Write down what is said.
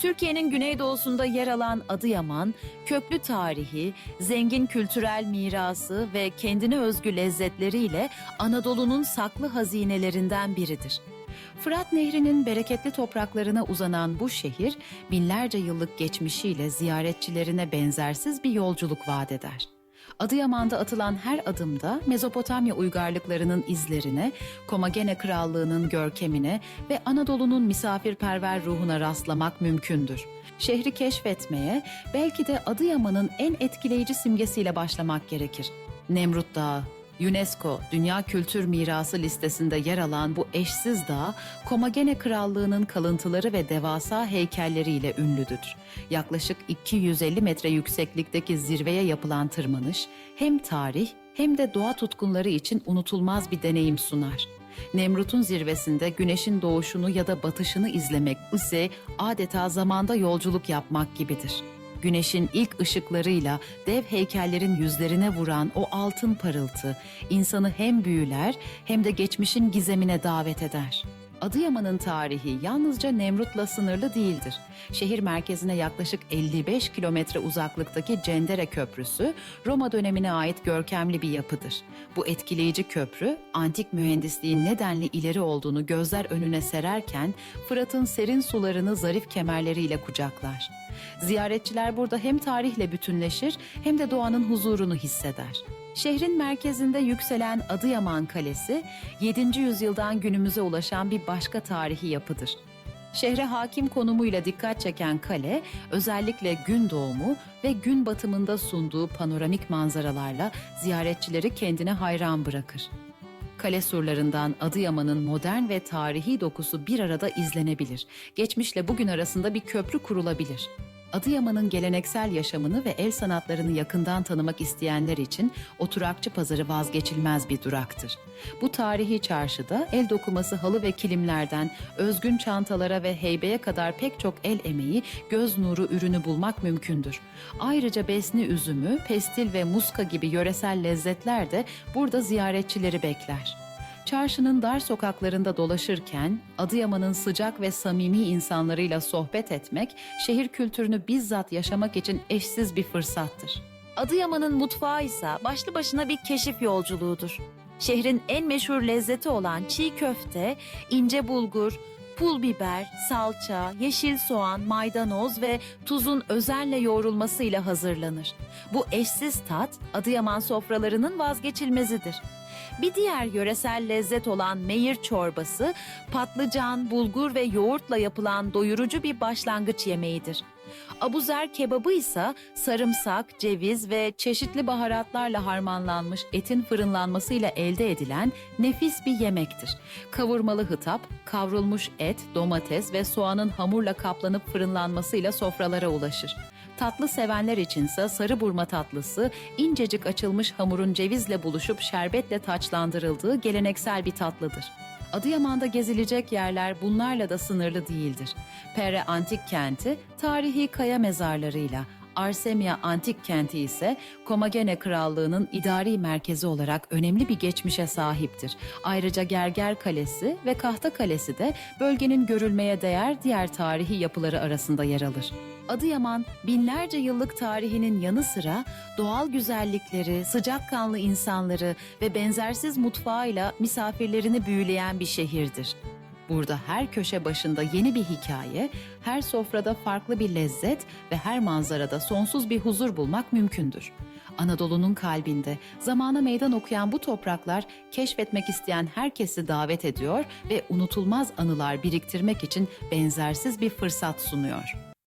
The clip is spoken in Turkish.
Türkiye'nin güneydoğusunda yer alan Adıyaman, köklü tarihi, zengin kültürel mirası ve kendine özgü lezzetleriyle Anadolu'nun saklı hazinelerinden biridir. Fırat Nehri'nin bereketli topraklarına uzanan bu şehir, binlerce yıllık geçmişiyle ziyaretçilerine benzersiz bir yolculuk vaat eder. Adıyaman'da atılan her adımda Mezopotamya uygarlıklarının izlerine, Komagene Krallığı'nın görkemine ve Anadolu'nun misafirperver ruhuna rastlamak mümkündür. Şehri keşfetmeye belki de Adıyaman'ın en etkileyici simgesiyle başlamak gerekir. Nemrut Dağı, UNESCO Dünya Kültür Mirası listesinde yer alan bu eşsiz dağ, Komagene Krallığı'nın kalıntıları ve devasa heykelleriyle ünlüdür. Yaklaşık 250 metre yükseklikteki zirveye yapılan tırmanış hem tarih hem de doğa tutkunları için unutulmaz bir deneyim sunar. Nemrut'un zirvesinde güneşin doğuşunu ya da batışını izlemek ise adeta zamanda yolculuk yapmak gibidir. Güneşin ilk ışıklarıyla dev heykellerin yüzlerine vuran o altın parıltı insanı hem büyüler hem de geçmişin gizemine davet eder. Adıyaman'ın tarihi yalnızca Nemrut'la sınırlı değildir. Şehir merkezine yaklaşık 55 kilometre uzaklıktaki Cendere Köprüsü, Roma dönemine ait görkemli bir yapıdır. Bu etkileyici köprü, antik mühendisliğin nedenli ileri olduğunu gözler önüne sererken, Fırat'ın serin sularını zarif kemerleriyle kucaklar. Ziyaretçiler burada hem tarihle bütünleşir hem de doğanın huzurunu hisseder. Şehrin merkezinde yükselen Adıyaman Kalesi, 7. yüzyıldan günümüze ulaşan bir başka tarihi yapıdır. Şehre hakim konumuyla dikkat çeken kale, özellikle gün doğumu ve gün batımında sunduğu panoramik manzaralarla ziyaretçileri kendine hayran bırakır. Kale surlarından Adıyaman'ın modern ve tarihi dokusu bir arada izlenebilir. Geçmişle bugün arasında bir köprü kurulabilir. Adıyaman'ın geleneksel yaşamını ve el sanatlarını yakından tanımak isteyenler için Oturakçı Pazarı vazgeçilmez bir duraktır. Bu tarihi çarşıda el dokuması halı ve kilimlerden özgün çantalara ve heybeye kadar pek çok el emeği, göz nuru ürünü bulmak mümkündür. Ayrıca besni üzümü, pestil ve muska gibi yöresel lezzetler de burada ziyaretçileri bekler. Çarşının dar sokaklarında dolaşırken Adıyaman'ın sıcak ve samimi insanlarıyla sohbet etmek, şehir kültürünü bizzat yaşamak için eşsiz bir fırsattır. Adıyaman'ın mutfağı ise başlı başına bir keşif yolculuğudur. Şehrin en meşhur lezzeti olan çiğ köfte, ince bulgur, pul biber, salça, yeşil soğan, maydanoz ve tuzun özenle yoğrulmasıyla hazırlanır. Bu eşsiz tat Adıyaman sofralarının vazgeçilmezidir. Bir diğer yöresel lezzet olan meyir çorbası, patlıcan, bulgur ve yoğurtla yapılan doyurucu bir başlangıç yemeğidir. Abuzer kebabı ise sarımsak, ceviz ve çeşitli baharatlarla harmanlanmış etin fırınlanmasıyla elde edilen nefis bir yemektir. Kavurmalı hıtap, kavrulmuş et, domates ve soğanın hamurla kaplanıp fırınlanmasıyla sofralara ulaşır. Tatlı sevenler içinse sarı burma tatlısı, incecik açılmış hamurun cevizle buluşup şerbetle taçlandırıldığı geleneksel bir tatlıdır. Adıyaman'da gezilecek yerler bunlarla da sınırlı değildir. Pere Antik Kenti, tarihi kaya mezarlarıyla, Arsemia Antik Kenti ise Komagene Krallığı'nın idari merkezi olarak önemli bir geçmişe sahiptir. Ayrıca Gerger Kalesi ve Kahta Kalesi de bölgenin görülmeye değer diğer tarihi yapıları arasında yer alır. Adıyaman binlerce yıllık tarihinin yanı sıra doğal güzellikleri, sıcakkanlı insanları ve benzersiz mutfağıyla misafirlerini büyüleyen bir şehirdir. Burada her köşe başında yeni bir hikaye, her sofrada farklı bir lezzet ve her manzarada sonsuz bir huzur bulmak mümkündür. Anadolu'nun kalbinde zamana meydan okuyan bu topraklar keşfetmek isteyen herkesi davet ediyor ve unutulmaz anılar biriktirmek için benzersiz bir fırsat sunuyor.